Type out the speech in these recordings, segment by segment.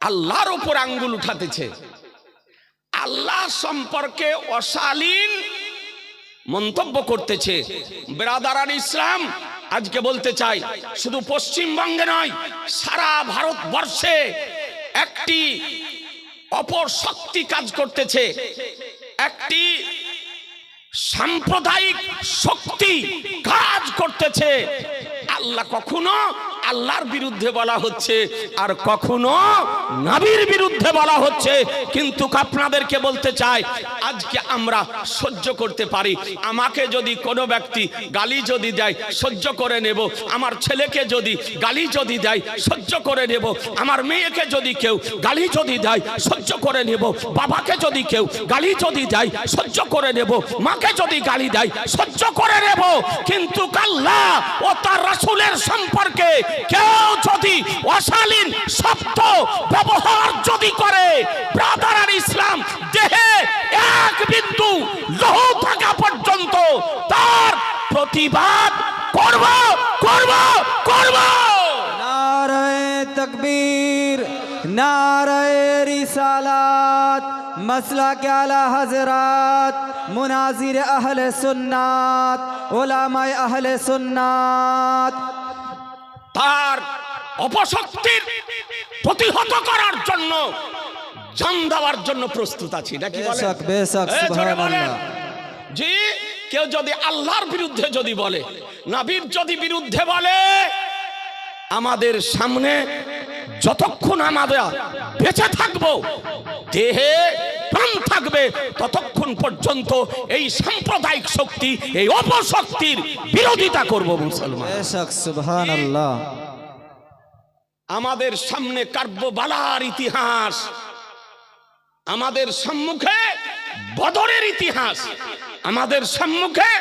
আল্লাহর উপর আঙ্গুল উঠাতেছে। আল্লাহ সম্পর্কে অশালীন মন্তব্য করতেছে। বেরাদারান ইসলাম আজকে বলতে চাই, শুধু পশ্চিমবঙ্গে নয়, সারা ভারতবর্ষে একটি অপর শক্তি কাজ করতেছে। একটি সাম্প্রদায়িক শক্তি কাজ করতেছে। আল্লাহ কখনো আল্লাহর বিরুদ্ধে বলা হচ্ছে আর কখনো নাবির বিরুদ্ধে বলা হচ্ছে। কিন্তু আপনাদেরকে বলতে চাই, আজকে আমরা সহ্য করতে পারি। আমাকে যদি কোনো ব্যক্তি গালি যদি দেয়, সহ্য করে নেব। আমার ছেলেকে যদি গালি যদি দেয়, সহ্য করে নেব। আমার মেয়েকে যদি কেউ গালি যদি দেয়, সহ্য করে নেব। বাবাকে যদি কেউ গালি যদি দেয়, সহ্য করে নেব। মাকে যদি গালি দেয়, সহ্য করে নেব। কিন্তু কাল্লা ও তার রাসূলের সম্পর্কে কেউ যদি অশালীন শব্দ ব্যবহার যদি করে ব্রাদার ইসলাম, দেহে এক বিন্দু লহু থাকা পর্যন্ত তার প্রতিবাদ করব করব করব। নারায় তকবীর, নারায় রিসালাত কে আলা হজরাত, মুনাজির আহলে সুন্নাত, ওলামায় আহলে সুন্নাত। তার অপশক্তির প্রতিহত করার জন্য জান দেওয়ার জন্য প্রস্তুত আছি নাকি। জি কেউ যদি আল্লাহর বিরুদ্ধে যদি বলে নাবির যদি বিরুদ্ধে বলে আমাদের সামনে যতক্ষণ আমাদের বেঁচে থাকব দেহে প্রাণ থাকবে ততক্ষণ পর্যন্ত এই সাম্প্রদায়িক শক্তি এই অপশক্তির বিরোধিতা করব মুসলমান। আমাদের সামনে কার্যবালার ইতিহাস আমাদের সম্মুখে বদরের ইতিহাস আমাদের সম্মুখে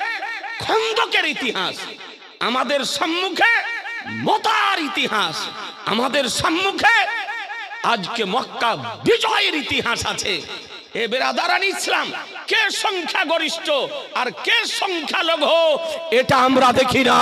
খন্দকের ইতিহাস আমাদের সম্মুখে মতার ইতিহাস আমাদের সম্মুখে আজকে মক্কা বিজয়ের ইতিহাস আছে। এ বেরাদারান ইসলাম কে সংখ্যা গরিষ্ঠ আর কে সংখ্যালঘু? এটা আমরা দেখি না।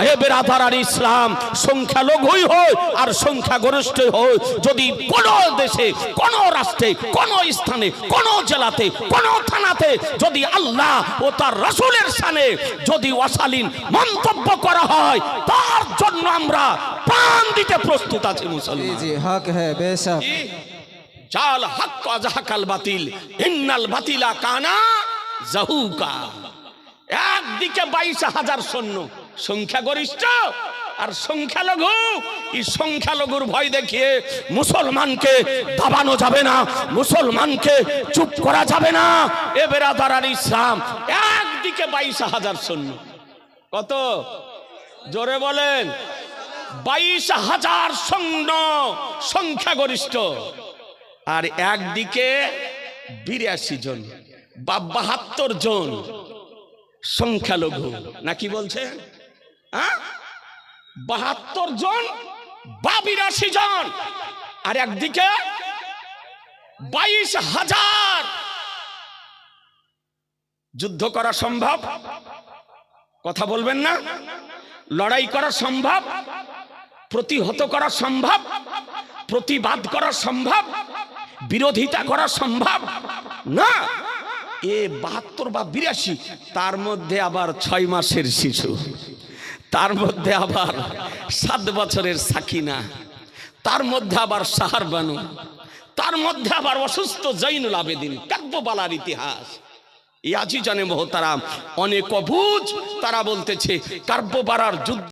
এ বেরাদারান ইসলাম সংখ্যালঘুই হয় আর সংখ্যা গরিষ্ঠ হয় যদি কোন দেশে কোন রাষ্ট্রে কোন স্থানে কোন জেলাতে কোন থানাতে যদি আল্লাহ ও তার রসুলের সানে যদি অশালীন মন্তব্য করা হয় তার জন্য আমরা প্রাণ দিতে প্রস্তুত আছি জি মুসলমান। জি হক হ্যাঁ বেশক জাল হক আজহাকাল বাতিল, ইন্নাল বাতিলা কানা জাহুকা। একদিকে বাইশ হাজার সৈন্য, সংখ্যাগরিষ্ঠ আর সংখ্যালঘু। এই সংখ্যালঘুর ভয় দেখিয়ে মুসলমানকে দাবানো যাবে না, মুসলমানকে চুপ করা যাবে না। এ বেরাদার ইসলাম, একদিকে বাইশ হাজার সৈন্য। কত? জোরে বলেন। বাইশ হাজার সৈন্য সংখ্যাগরিষ্ঠ। আর একদিকে বিরাশি জন বা বাহাত্তর জন সংখ্যালঘু। নাকি বলছে? হ্যাঁ? বাহাত্তর জন বা বিরাশি জন। আর একদিকে বাইশ হাজার। যুদ্ধ করা সম্ভব? কথা বলবেন না? লড়াই করা সম্ভব? প্রতিহত করা সম্ভব? প্রতিবাদ করা সম্ভব? বিরোধিতা করা সম্ভব? না। এ বাহাত্তর বা বিরাশি, তার মধ্যে আবার ছয় মাসের শিশু। তার মধ্যে আবার সাত বছরের সাকিনা। তার মধ্যে আবার সাহার বানু। তার মধ্যে আবার অসুস্থ জৈনুল আবেদিন কাব্যবালার ইতিহাস। ইয়াজি জানে মহতারাম, অনেক অবুজ, তারা বলতেছে কাব্যবালার যুদ্ধ